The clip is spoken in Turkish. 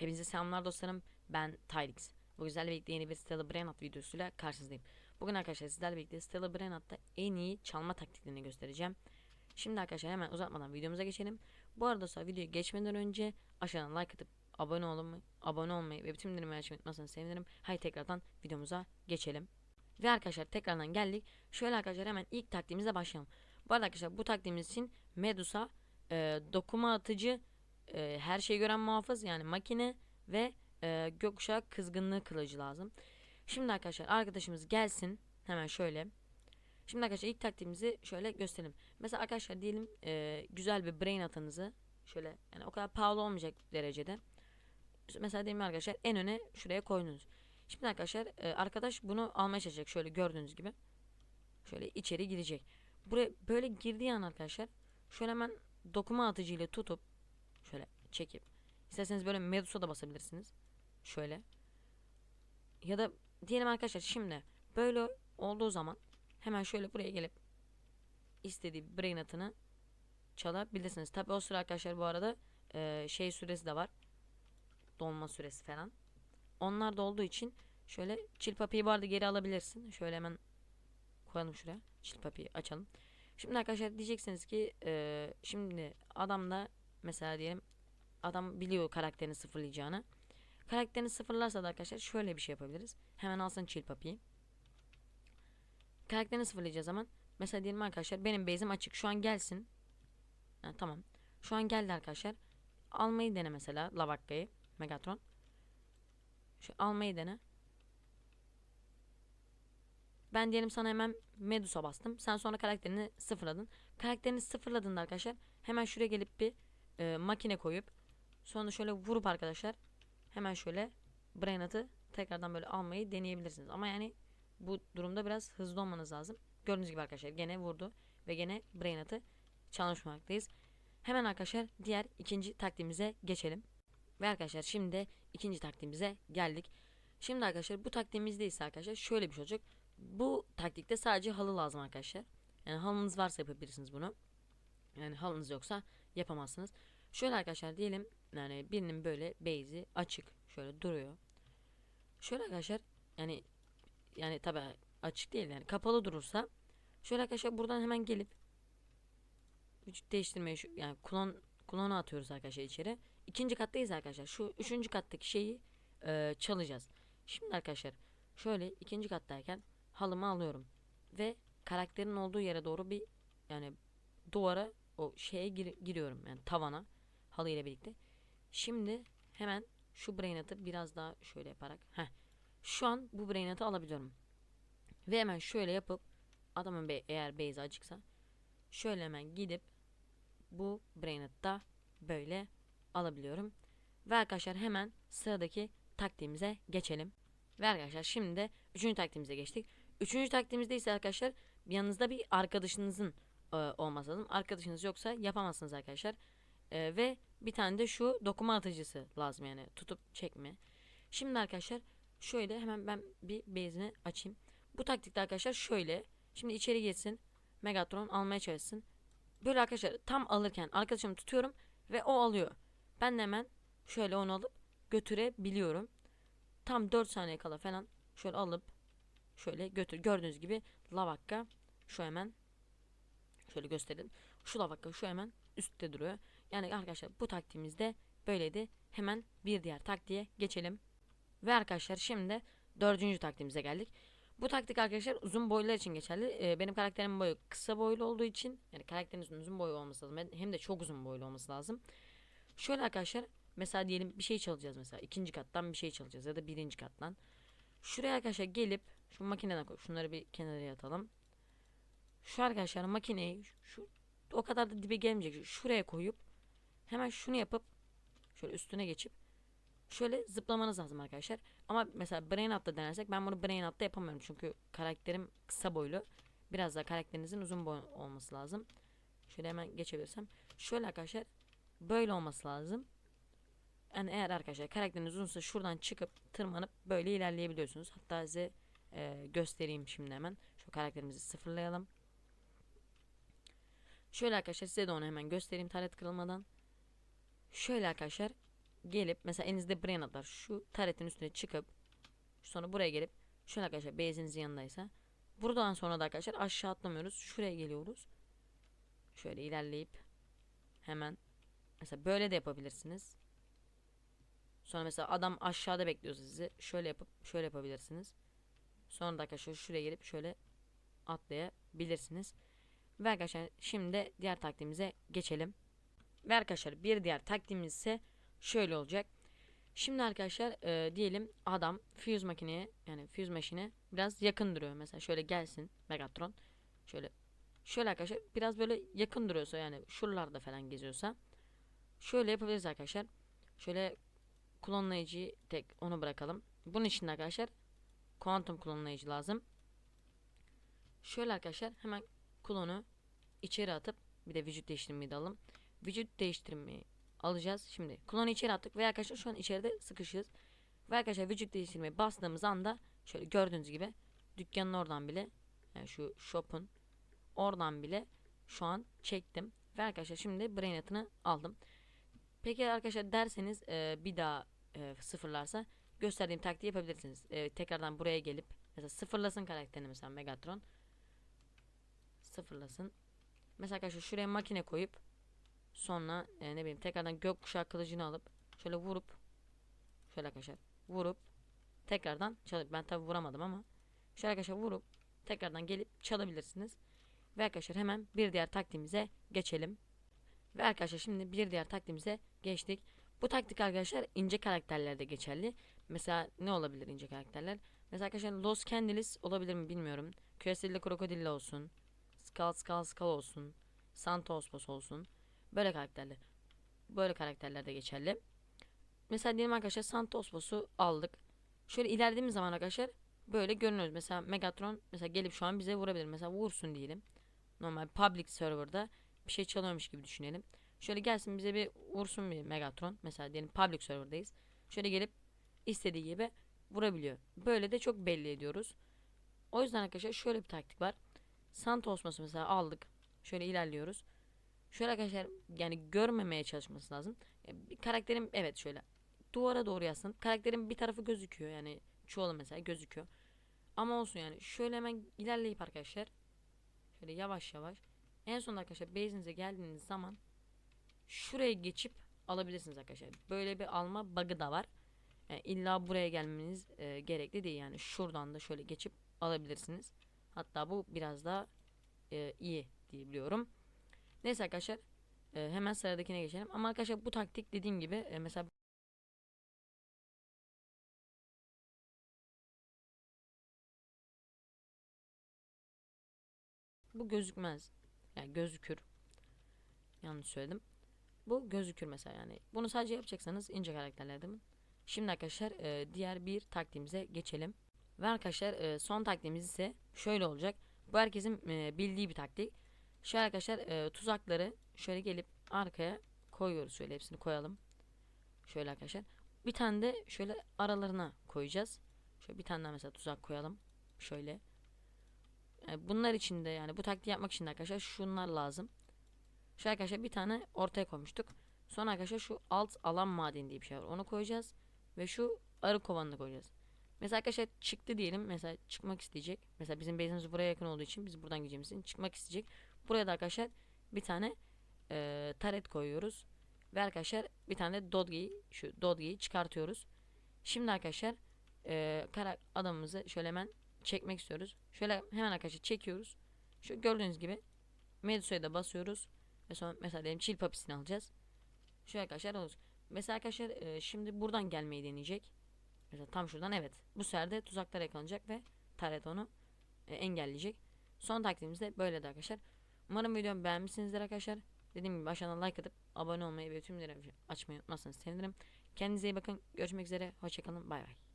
Hepinize selamlar dostlarım. Ben Tylix. Bu güzel birlikte yeni bir Stella Brainat videosuyla karşınızdayım. Bugün arkadaşlar sizlerle birlikte Stella Brainat'ta en iyi çalma taktiklerini göstereceğim. Şimdi arkadaşlar hemen uzatmadan videomuza geçelim. Bu arada dostlar videoya geçmeden önce aşağıdan like atıp abone olmayı, abone olmayı ve bütün bildirimleri açmayı unutmazsanız sevinirim. Haydi tekrardan videomuza geçelim. Ve arkadaşlar tekrardan geldik. Şöyle arkadaşlar hemen ilk taktiğimize başlayalım. Bu arada arkadaşlar bu taktiğimiz için Medusa e, dokuma atıcı e, her şeyi gören muhafız yani makine ve e, gökkuşağı kızgınlığı kılıcı lazım. Şimdi arkadaşlar arkadaşımız gelsin hemen şöyle. Şimdi arkadaşlar ilk taktiğimizi şöyle gösterelim. Mesela arkadaşlar diyelim e, güzel bir brain atanızı şöyle yani o kadar pahalı olmayacak derecede. Mesela diyelim arkadaşlar en öne şuraya koydunuz. Şimdi arkadaşlar e, arkadaş bunu almaya çalışacak şöyle gördüğünüz gibi. Şöyle içeri girecek. Buraya böyle girdiği an arkadaşlar şöyle hemen dokuma atıcı ile tutup şöyle çekip isterseniz böyle Medusa da basabilirsiniz. Şöyle. Ya da diyelim arkadaşlar şimdi böyle olduğu zaman hemen şöyle buraya gelip istediği brain atını çalabilirsiniz. Tabi o sıra arkadaşlar bu arada e, şey süresi de var. Dolma süresi falan. Onlar da olduğu için şöyle chill papiyi bu arada geri alabilirsin. Şöyle hemen koyalım şuraya. Chill papiyi açalım. Şimdi arkadaşlar diyeceksiniz ki e, şimdi adam da mesela diyelim adam biliyor karakterini sıfırlayacağını. Karakterini sıfırlarsa da arkadaşlar şöyle bir şey yapabiliriz. Hemen alsın chill papiyi. Karakterini sıfırlayacağı zaman mesela diyelim arkadaşlar benim base'im açık. Şu an gelsin. Ha, tamam. Şu an geldi arkadaşlar. Almayı dene mesela Lavakka'yı. Megatron. Şu almayı dene. Ben diyelim sana hemen Medusa bastım. Sen sonra karakterini sıfırladın. Karakterini sıfırladığında arkadaşlar hemen şuraya gelip bir e, makine koyup sonra şöyle vurup arkadaşlar hemen şöyle brain atı tekrardan böyle almayı deneyebilirsiniz. Ama yani bu durumda biraz hızlı olmanız lazım. Gördüğünüz gibi arkadaşlar gene vurdu ve gene brain atı çalışmaktayız. Hemen arkadaşlar diğer ikinci taktiğimize geçelim. Ve arkadaşlar şimdi de ikinci taktiğimize geldik. Şimdi arkadaşlar bu taktiğimizde ise arkadaşlar şöyle bir şey olacak. Bu taktikte sadece halı lazım arkadaşlar. Yani halınız varsa yapabilirsiniz bunu. Yani halınız yoksa yapamazsınız. Şöyle arkadaşlar diyelim yani birinin böyle base'i açık şöyle duruyor. Şöyle arkadaşlar yani yani tabi açık değil yani kapalı durursa şöyle arkadaşlar buradan hemen gelip vücut değiştirmeyi şu, yani klon klonu atıyoruz arkadaşlar içeri. İkinci kattayız arkadaşlar. Şu üçüncü kattaki şeyi e, çalacağız. Şimdi arkadaşlar şöyle ikinci kattayken halımı alıyorum ve karakterin olduğu yere doğru bir yani duvara o şeye gir- giriyorum yani tavana halı ile birlikte. Şimdi hemen şu brain atı biraz daha şöyle yaparak heh, şu an bu brain atı alabiliyorum. Ve hemen şöyle yapıp adamın be eğer base açıksa şöyle hemen gidip bu brain atı da böyle alabiliyorum. Ve arkadaşlar hemen sıradaki taktiğimize geçelim. Ve arkadaşlar şimdi de üçüncü taktiğimize geçtik. Üçüncü taktiğimizde ise arkadaşlar yanınızda bir arkadaşınızın e, olması lazım. Arkadaşınız yoksa yapamazsınız arkadaşlar. E, ve bir tane de şu dokuma atıcısı lazım yani tutup çekme. Şimdi arkadaşlar şöyle hemen ben bir base'ini açayım. Bu taktikte arkadaşlar şöyle. Şimdi içeri geçsin. Megatron almaya çalışsın. Böyle arkadaşlar tam alırken arkadaşımı tutuyorum ve o alıyor. Ben de hemen şöyle onu alıp götürebiliyorum. Tam 4 saniye kala falan şöyle alıp şöyle götür. Gördüğünüz gibi lavakka şu hemen şöyle gösterelim. Şu lavakka şu hemen üstte duruyor. Yani arkadaşlar bu taktiğimizde böyleydi. Hemen bir diğer taktiğe geçelim. Ve arkadaşlar şimdi dördüncü taktiğimize geldik. Bu taktik arkadaşlar uzun boylular için geçerli. Ee, benim karakterimin boyu kısa boylu olduğu için yani karakterinizin uzun boyu olması lazım. Hem de çok uzun boylu olması lazım. Şöyle arkadaşlar mesela diyelim bir şey çalacağız mesela ikinci kattan bir şey çalacağız ya da birinci kattan. Şuraya arkadaşlar gelip şu makineden koy. Şunları bir kenara atalım. Şu arkadaşlar makineyi şu o kadar da dibe gelmeyecek. Şuraya koyup hemen şunu yapıp şöyle üstüne geçip şöyle zıplamanız lazım arkadaşlar. Ama mesela brain atla denersek ben bunu brain atla yapamıyorum. Çünkü karakterim kısa boylu. Biraz daha karakterinizin uzun boy olması lazım. Şöyle hemen geçebilirsem. Şöyle arkadaşlar böyle olması lazım. Yani eğer arkadaşlar karakteriniz uzunsa şuradan çıkıp tırmanıp böyle ilerleyebiliyorsunuz. Hatta size e, göstereyim şimdi hemen. Şu karakterimizi sıfırlayalım. Şöyle arkadaşlar size de onu hemen göstereyim taret kırılmadan. Şöyle arkadaşlar gelip mesela elinizde brain atar şu taretin üstüne çıkıp sonra buraya gelip şöyle arkadaşlar base'inizin yanındaysa buradan sonra da arkadaşlar aşağı atlamıyoruz. Şuraya geliyoruz. Şöyle ilerleyip hemen mesela böyle de yapabilirsiniz. Sonra mesela adam aşağıda bekliyor sizi. Şöyle yapıp şöyle yapabilirsiniz. Sonra da arkadaşlar şuraya gelip şöyle atlayabilirsiniz. Ve arkadaşlar şimdi diğer taktiğimize geçelim. Ve arkadaşlar bir diğer taktiğimiz ise şöyle olacak. Şimdi arkadaşlar e, diyelim adam fuse makineye yani fuse maşine biraz yakın duruyor. Mesela şöyle gelsin Megatron. Şöyle şöyle arkadaşlar biraz böyle yakın duruyorsa yani şuralarda falan geziyorsa şöyle yapabiliriz arkadaşlar. Şöyle klonlayıcıyı tek onu bırakalım. Bunun için arkadaşlar kuantum klonlayıcı lazım. Şöyle arkadaşlar hemen klonu içeri atıp bir de vücut değiştirmeyi de alalım. Vücut değiştirmeyi alacağız. Şimdi klonu içeri attık ve arkadaşlar şu an içeride sıkışırız. Ve arkadaşlar vücut değiştirmeyi bastığımız anda şöyle gördüğünüz gibi dükkanın oradan bile yani şu shop'un oradan bile şu an çektim. Ve arkadaşlar şimdi brain atını aldım. Peki arkadaşlar derseniz e, bir daha e, sıfırlarsa gösterdiğim taktiği yapabilirsiniz. E, tekrardan buraya gelip mesela sıfırlasın karakterini mesela Megatron. Sıfırlasın. Mesela arkadaşlar şuraya makine koyup sonra e, ne bileyim tekrardan gökkuşağı kılıcını alıp şöyle vurup şöyle arkadaşlar vurup tekrardan çalıp ben tabi vuramadım ama şöyle arkadaşlar vurup tekrardan gelip çalabilirsiniz. Ve arkadaşlar hemen bir diğer taktiğimize geçelim. Ve arkadaşlar şimdi bir diğer taktiğimize geçtik. Bu taktik arkadaşlar ince karakterlerde geçerli. Mesela ne olabilir ince karakterler? Mesela arkadaşlar Los Candelis olabilir mi bilmiyorum. Küreselli Krokodilla olsun. Skull Skull Skull olsun. Santa Ospos olsun. Böyle karakterler. Böyle karakterlerde geçerli. Mesela diyelim arkadaşlar Santa Ospos'u aldık. Şöyle ilerlediğimiz zaman arkadaşlar böyle görünüyoruz. Mesela Megatron mesela gelip şu an bize vurabilir. Mesela vursun diyelim. Normal public serverda bir şey çalıyormuş gibi düşünelim. Şöyle gelsin bize bir vursun bir Megatron. Mesela diyelim public serverdayız. Şöyle gelip istediği gibi vurabiliyor. Böyle de çok belli ediyoruz. O yüzden arkadaşlar şöyle bir taktik var. Santa Osmos'u mesela aldık. Şöyle ilerliyoruz. Şöyle arkadaşlar yani görmemeye çalışması lazım. E, Bir karakterim evet şöyle duvara doğru yazsın. Karakterin bir tarafı gözüküyor yani çoğulu mesela gözüküyor. Ama olsun yani şöyle hemen ilerleyip arkadaşlar şöyle yavaş yavaş en son arkadaşlar base'inize geldiğiniz zaman şuraya geçip alabilirsiniz arkadaşlar. Böyle bir alma bug'ı da var. Yani illa buraya gelmeniz e, gerekli değil yani şuradan da şöyle geçip alabilirsiniz. Hatta bu biraz daha e, iyi diyebiliyorum. Neyse arkadaşlar e, hemen sıradakine geçelim. Ama arkadaşlar bu taktik dediğim gibi e, mesela bu gözükmez. Yani gözükür. Yanlış söyledim. Bu gözükür mesela yani. Bunu sadece yapacaksanız ince karakterlerde mi? Şimdi arkadaşlar e, diğer bir taktiğimize geçelim. Ve arkadaşlar e, son taktiğimiz ise şöyle olacak. Bu herkesin e, bildiği bir taktik. Şöyle arkadaşlar e, tuzakları şöyle gelip arkaya koyuyoruz. Şöyle hepsini koyalım. Şöyle arkadaşlar. Bir tane de şöyle aralarına koyacağız. Şöyle bir tane daha mesela tuzak koyalım. Şöyle. Yani bunlar için de yani bu taktiği yapmak için de arkadaşlar şunlar lazım. Şu arkadaşlar bir tane ortaya koymuştuk. Sonra arkadaşlar şu alt alan madeni diye bir şey var. Onu koyacağız. Ve şu arı kovanını koyacağız. Mesela arkadaşlar çıktı diyelim. Mesela çıkmak isteyecek. Mesela bizim base'imiz buraya yakın olduğu için biz buradan gideceğimiz için çıkmak isteyecek. Buraya da arkadaşlar bir tane e, taret koyuyoruz. Ve arkadaşlar bir tane de dodge'yi şu dodge'yi çıkartıyoruz. Şimdi arkadaşlar e, kara adamımızı şöyle hemen çekmek istiyoruz. Şöyle hemen arkadaşlar çekiyoruz. Şu gördüğünüz gibi Medusa'ya da basıyoruz. Ve sonra mesela diyelim çil papisini alacağız. Şu arkadaşlar olur. Mesela arkadaşlar e, şimdi buradan gelmeyi deneyecek. Mesela tam şuradan evet. Bu sefer de tuzaklara yakalanacak ve Taret onu e, engelleyecek. Son taktiğimiz de böyle de arkadaşlar. Umarım videomu beğenmişsinizdir arkadaşlar. Dediğim gibi aşağıdan like atıp abone olmayı ve tüm açmayı unutmazsanız sevinirim. Kendinize iyi bakın. Görüşmek üzere. Hoşçakalın. Bay bay.